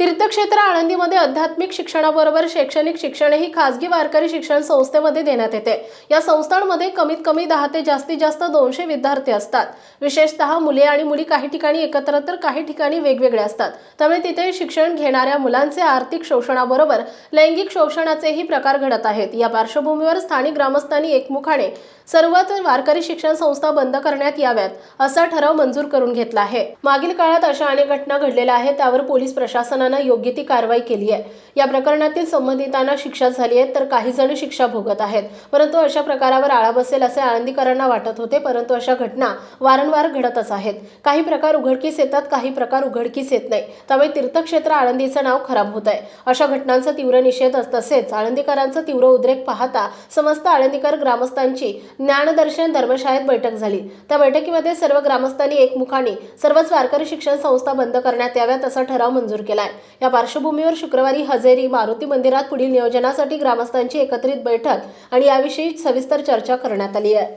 तीर्थक्षेत्र आळंदीमध्ये आध्यात्मिक शिक्षणाबरोबर शैक्षणिक शिक्षणही खासगी वारकरी शिक्षण संस्थेमध्ये देण्यात येते. या संस्थांमध्ये कमीत कमी दहा ते जास्तीत जास्त दोनशे विद्यार्थी असतात. विशेषतः मुले आणि मुली काही ठिकाणी एकत्र तर काही ठिकाणी वेगवेगळे असतात. त्यामुळे तिथे शिक्षण घेणाऱ्या मुलांचे आर्थिक शोषणाबरोबर लैंगिक शोषणाचेही प्रकार घडत आहेत. या पार्श्वभूमीवर स्थानिक ग्रामस्थांनी एकमुखाने सर्वच वारकरी शिक्षण संस्था बंद करण्यात याव्यात असा ठराव मंजूर करून घेतला आहे. मागील काळात अशा अनेक घटना घडलेल्या आहेत त्यावर पोलीस प्रशासनाने योग्य ती कारवाई केली आहे. या प्रकरणातील संबंधितांना शिक्षा झाली आहे तर काही जण शिक्षा भोगत आहेत. परंतु अशा प्रकारावर आळा बसेल असे आळंदीकरांना वाटत होते परंतु अशा घटना वारंवार घडतच आहेत. काही प्रकार उघडकीस येतात काही प्रकार उघडकीस येत नाही. त्यामुळे तीर्थक्षेत्र आळंदीचं नाव खराब होत आहे. अशा घटनांचा तीव्र निषेध तसेच आळंदीकरांचा तीव्र उद्रेक पाहता समस्त आळंदीकर ग्रामस्थांची ज्ञानदर्शन धर्मशाळेत बैठक झाली. त्या बैठकीमध्ये सर्व ग्रामस्थांनी एकमुखाने सर्वच वारकरी शिक्षण संस्था बंद करण्यात याव्यात असा ठराव मंजूर केलाय. या पार्श्वभूमीवर शुक्रवारी हजेरी मारुती मंदिरात पुढील नियोजनासाठी ग्रामस्थांची एकत्रित बैठक आणि याविषयी सविस्तर चर्चा करण्यात आली आहे.